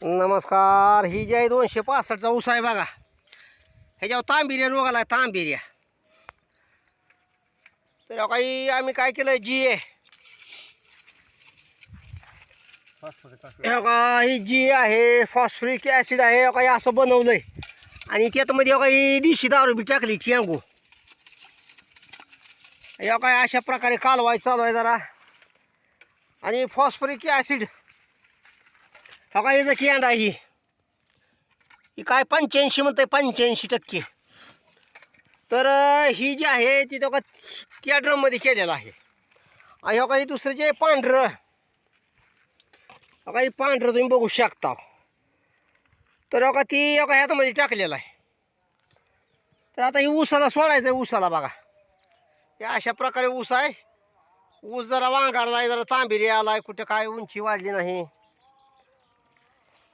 नमस्कार ही जी आहे दोनशे पासष्टचा ऊस आहे बघा. ह्याच्यावर तांबिर्या रोग आला तांबिर्या तर काही आम्ही काय केलं जी ए. काही का ही जी आहे फॉस्फरिक ॲसिड आहे काही असं आहे आणि त्यातमध्ये काही दिशी दारू बी टाकली चेंगू हे काय अशा प्रकारे कालवाय चालू आहे जरा. आणि फॉस्फरिक ॲसिड हा काय याचं कॅन्ड आहे ही? ही काय पंच्याऐंशी म्हणते पंच्याऐंशी टक्के. तर ही जी आहे ती तो का त्या ड्रममध्ये केलेलं आहे. आणि हो काही दुसरं जे पांढरं हो काही पांढरं तुम्ही बघू शकता. तर हो का ती हो एका ह्यातमध्ये टाकलेलं आहे. तर आता ही ऊसाला सोडायचं आहे ऊसाला बघा. हे अशा प्रकारे ऊस आहे. ऊस जरा वांगारला आहे जरा तांबिरी आला आहे कुठं काय उंची वाढली नाही.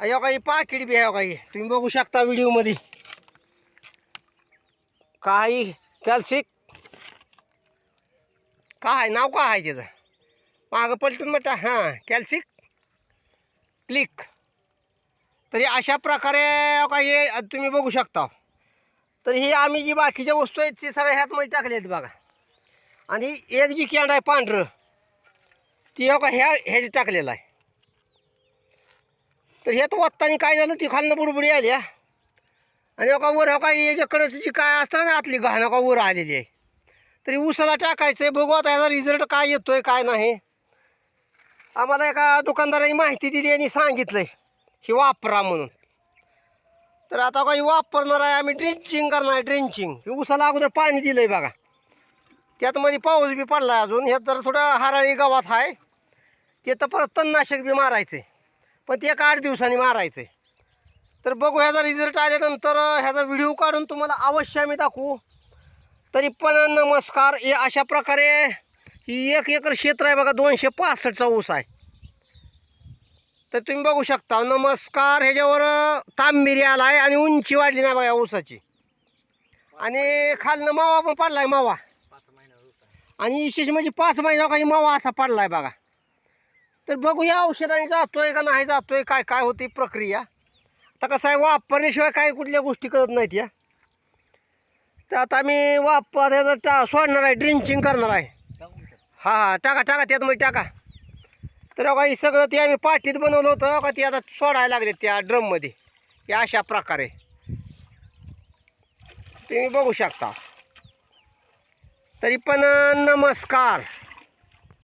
अयो काही पाकिट बी आहे हो काही. तुम्ही बघू शकता व्हिडिओमध्ये. काही कॅल्सिक काय नाव काय आहे त्याचं? मागं पलटून म्हणता हां कॅल्सिक क्लिक. तरी अशा प्रकारे हो काही तुम्ही बघू शकता. तर ही आम्ही जी बाकीच्या वस्तू आहेत ती सगळ्या ह्यातमध्ये टाकले टाकल्या आहेत बघा. आणि एक जी कॅन्ड आहे पांढरं ती हो का ह्या ह्याची टाकलेलं आहे. तर ह्यात वत्तानी काय झालं? ती खालनं बुडबुडी आल्या आणि एका वर हो काय याच्याकडे जी काय असतं ना आतली घाण हो का वर आलेली आहे. तरी उसाला टाकायचं आहे बघू आता याचा रिझल्ट काय येतो आहे काय नाही. आम्हाला एका दुकानदाराने माहिती दिली आणि सांगितलं आहे ही वापरा म्हणून. तर आता काही वापरणार आहे आम्ही ड्रिंचिंग करणार आहे ड्रिंचिंग हे उसाला अगोदर पाणी दिलं आहे बघा. त्यात मध्ये पाऊस बी पडला आहे अजून हे तर थोडं हराळी गावात आहे ते तर परत तणनाशक बी मारायचं आहे पण ते एक आठ दिवसांनी मारायचं आहे तर बघू ह्याचा रिझल्ट आल्यानंतर ह्याचा व्हिडिओ काढून तुम्हाला अवश्य आम्ही दाखवू. तरी पण नमस्कार हे अशा प्रकारे ही एक एकर क्षेत्र आहे बघा दोनशे पासष्टचा ऊस आहे. तर तुम्ही बघू शकता नमस्कार ह्याच्यावर तांबिरी आला आहे आणि उंची वाढली नाही बघा या ऊसाची. आणि खालनं मावा पण पडला आहे मावा. आणि विशेष म्हणजे पाच महिना काही मावा असा पडला आहे बघा. तर बघूया औषधाने जातोय का नाही जातोय काय काय होती प्रक्रिया. आता कसं आहे वापरण्याशिवाय काही कुठल्या गोष्टी कळत नाहीत या. तर आता मी वापर टा सोडणार आहे ड्रिंचिंग करणार आहे. हां हां टाका टाका त्यात मग टाका. तर काही सगळं ते आम्ही पाठीत बनवलं होतं का ते आता सोडायला लागले त्या ड्रममध्ये या अशा प्रकारे. तुम्ही बघू शकता. तरी पण नमस्कार.